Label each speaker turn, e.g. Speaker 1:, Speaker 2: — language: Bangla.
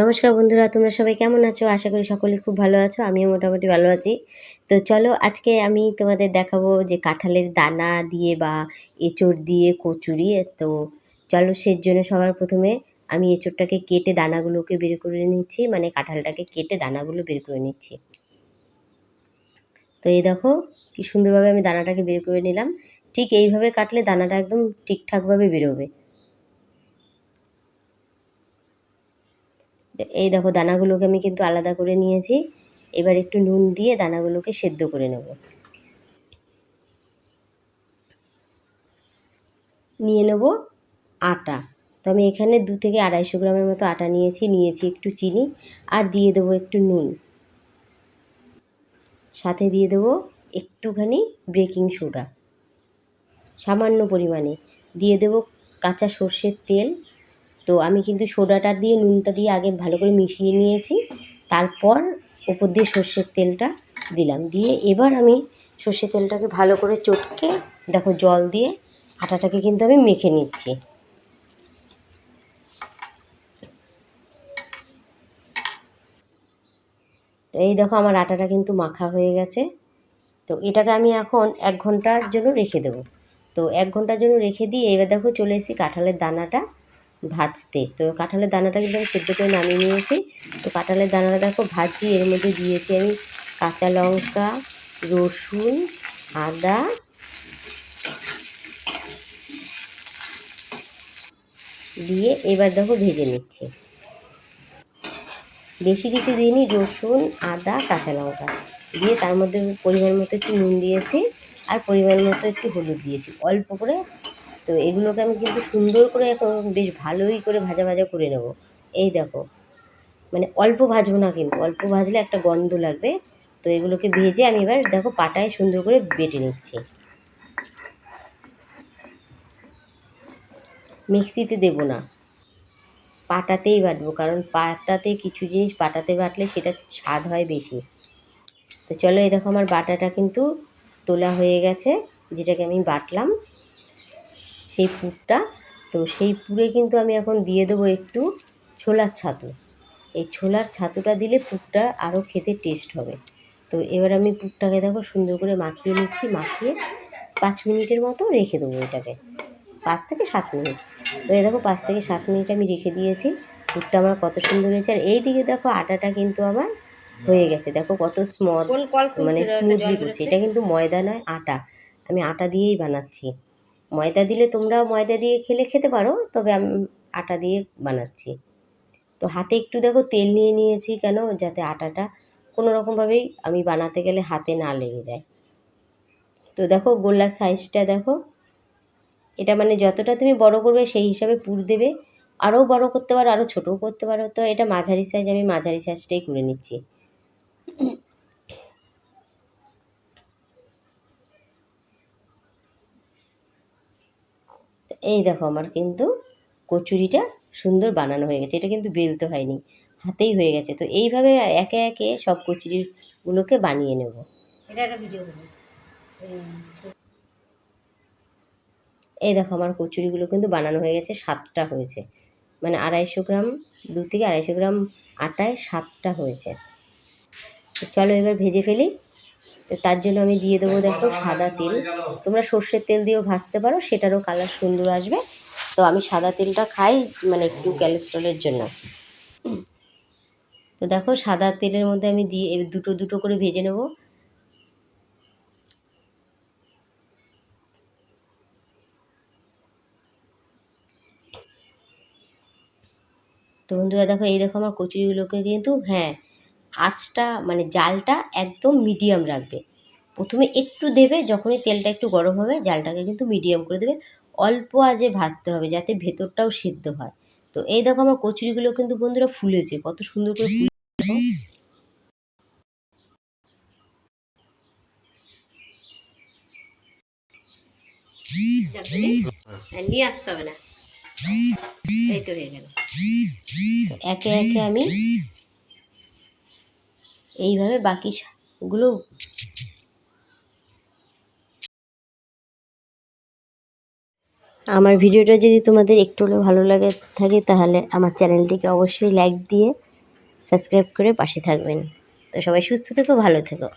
Speaker 1: নমস্কার বন্ধুরা, তোমরা সবাই কেমন আছো? আশা করি সকলে খুব ভালো আছো, আমিও মোটামুটি ভালো আছি। তো চলো, আজকে আমি তোমাদের দেখাবো যে কাঁঠালের দানা দিয়ে বা এঁচড় দিয়ে কচুরি। তো চলো, সের জন্য সবার প্রথমে আমি এঁচড়টাকে কেটে দানাগুলোকে বের করে নিচ্ছি মানে কাঁঠালটাকে কেটে দানাগুলো বের করে নিচ্ছি। তো এই দেখো, কি সুন্দরভাবে আমি দানাটাকে বের করে নিলাম। ঠিক এইভাবে কাটলে দানাটা একদম ঠিকঠাকভাবে বেরোবে। এই দেখো দানাগুলোকে আমি কিন্তু আলাদা করে নিয়েছি। এবার একটু নুন দিয়ে দানাগুলোকে সেদ্ধ করে নেব। নিয়ে নেব আটা। তো আমি এখানে দু থেকে আড়াইশো গ্রামের মতো আটা নিয়েছি নিয়েছি একটু চিনি আর দিয়ে দেবো একটু নুন। সাথে দিয়ে দেবো একটুখানি বেকিং সোডা। সামান্য পরিমাণে। দিয়ে দেবো কাঁচা সর্ষের তেল তো আমি কিন্তু সোডাটা দিয়ে, নুনটা দিয়ে আগে ভালো করে মিশিয়ে নিয়েছি। তারপর ওপর দিয়ে সর্ষের তেলটা দিলাম। দিয়ে এবার আমি সর্ষের তেলটাকে ভালো করে চটকে, দেখো জল দিয়ে আটাটাকে কিন্তু আমি মেখে নিচ্ছি। তো এই দেখো আমার আটাটা কিন্তু মাখা হয়ে গেছে। তো এটাকে আমি এখন এক ঘণ্টার জন্য রেখে দেবো। তো এক ঘণ্টার জন্য রেখে দিয়ে এবার দেখো চলে এসেছি কাঁঠালের দানাটা। ভাজতে। তো কাঁঠালের দানাটা কিন্তু আমি সেদ্ধ করে নামিয়ে নিয়েছি। তো কাঁঠালের দানাটা দেখো ভাজি, এর মধ্যে দিয়েছি আমি কাঁচা লঙ্কা, রসুন, আদা। দিয়ে এবার দেখো ভেজে নিচ্ছি। বেশি কিছু দিইনি, রসুন, আদা, কাঁচা লঙ্কা। দিয়ে তার মধ্যে পরিমাণ মতো একটু নুন দিয়েছি আর পরিমাণ মতো একটু হলুদ দিয়েছি। অল্প করে তো এগুলোকে আমি কিন্তু সুন্দর করে এখন বেশ ভালোই করে ভাজা ভাজা করে নেব। এই দেখো মানে অল্প ভাজবো না কিন্তু, অল্প ভাজলে একটা গন্ধ লাগবে। তো এগুলোকে ভেজে আমি এবার দেখো পাটায় সুন্দর করে বেটে নিচ্ছি। মিক্সিতে দেবো না, পাটাতেই বাটবো, কারণ পাটাতে কিছু জিনিস পাটাতে বাটলে সেটা স্বাদ হয় বেশি। তো চলো এই দেখো আমার বাটাটা কিন্তু তোলা হয়ে গেছে, যেটাকে আমি বাটলাম। সেই পুরটা। তো সেই পুরে কিন্তু আমি এখন দিয়ে দেবো একটু ছোলার ছাতু। এই ছোলার ছাতুটা দিলে পুরটা আরও খেতে টেস্ট হবে। তো এবার আমি পুরটাকে দেখো সুন্দর করে মাখিয়ে নিচ্ছি মাখিয়ে পাঁচ মিনিটের মতো রেখে দেবো এটাকে। পাঁচ থেকে সাত মিনিট। তো এই দেখো পাঁচ থেকে সাত মিনিট আমি রেখে দিয়েছি। পুরটা আমার কত সুন্দর হয়েছে। আর এই দিকে দেখো আটাটা কিন্তু আমার হয়ে গেছে। দেখো কত স্মল মানে স্মুথলি করছে এটা কিন্তু ময়দা নয় আটা। আমি আটা দিয়েই বানাচ্ছি। ময়দা দিলে তোমরা ময়দা দিয়ে খেলে খেতে পারো, তবে আমি আটা দিয়ে বানাচ্ছি। তো হাতে একটু দেখো তেল নিয়ে নিয়েছি কেন, যাতে আটাটা কোনো রকমভাবেই আমি বানাতে গেলে হাতে না লেগে যায়। তো দেখো গোল্লার সাইজটা দেখো। এটা মানে যতটা তুমি বড় করবে সেই হিসাবে পুর দেবে। আরও বড় করতে পারো, আরও ছোটও করতে পারো। তো এটা মাঝারি সাইজ আমি মাঝারি সাইজটাই করে নিচ্ছি। এই দেখো আমার কিন্তু কচুরিটা সুন্দর বানানো হয়ে গেছে। এটা কিন্তু বেলতে হয়নি হাতেই হয়ে গেছে। তো এইভাবে একে একে সব কচুরিগুলোকে বানিয়ে নেব।
Speaker 2: এটা একটা ভিডিও
Speaker 1: এই দেখো আমার কচুরিগুলো কিন্তু বানানো হয়ে গেছে সাতটা হয়েছে। মানে আড়াইশো গ্রাম দু থেকে আড়াইশো গ্রাম আটায় সাতটা হয়েছে। চলো এবার ভেজে ফেলি। তার জন্য আমি দিয়ে দেবো দেখো সাদা তেল। তোমরা সর্ষের তেল দিয়েও ভাজতে পারো, সেটারও কালার সুন্দর আসবে। তো আমি সাদা তেলটা খাই মানে একটু ক্যালেস্ট্রলের জন্য। তো দেখো সাদা তেলের মধ্যে আমি দিয়ে দুটো দুটো করে ভেজে নেব। তো বন্ধুরা দেখো, এই দেখো আমার কচুরিগুলোকে কিন্তু হ্যাঁ আঁচটা মানে জালটা একদম মিডিয়াম রাখবে। প্রথমে একটু দেবে যখনই তেলটা একটু গরম হবে জালটাকে কিন্তু মিডিয়াম করে দেবে। অল্প আজে ভাজতে হবে যাতে ভেতরটাও সিদ্ধ হয়। তো এই দেখো আমার কচুরিগুলো কিন্তু বন্ধুরা ফুলেছে কত সুন্দর করে ফুলে নিয়ে আসতে হবে না। এই তো হয়ে গেল। একে একে আমি এইভাবে বাকি গুলো আমার ভিডিওটা যদি তোমাদের একটু হলেও ভালো লাগে থাকে, তাহলে আমার চ্যানেলটিকে অবশ্যই লাইক দিয়ে সাবস্ক্রাইব করে পাশে থাকবেন। তো সবাই সুস্থ থেকো, ভালো থেকো।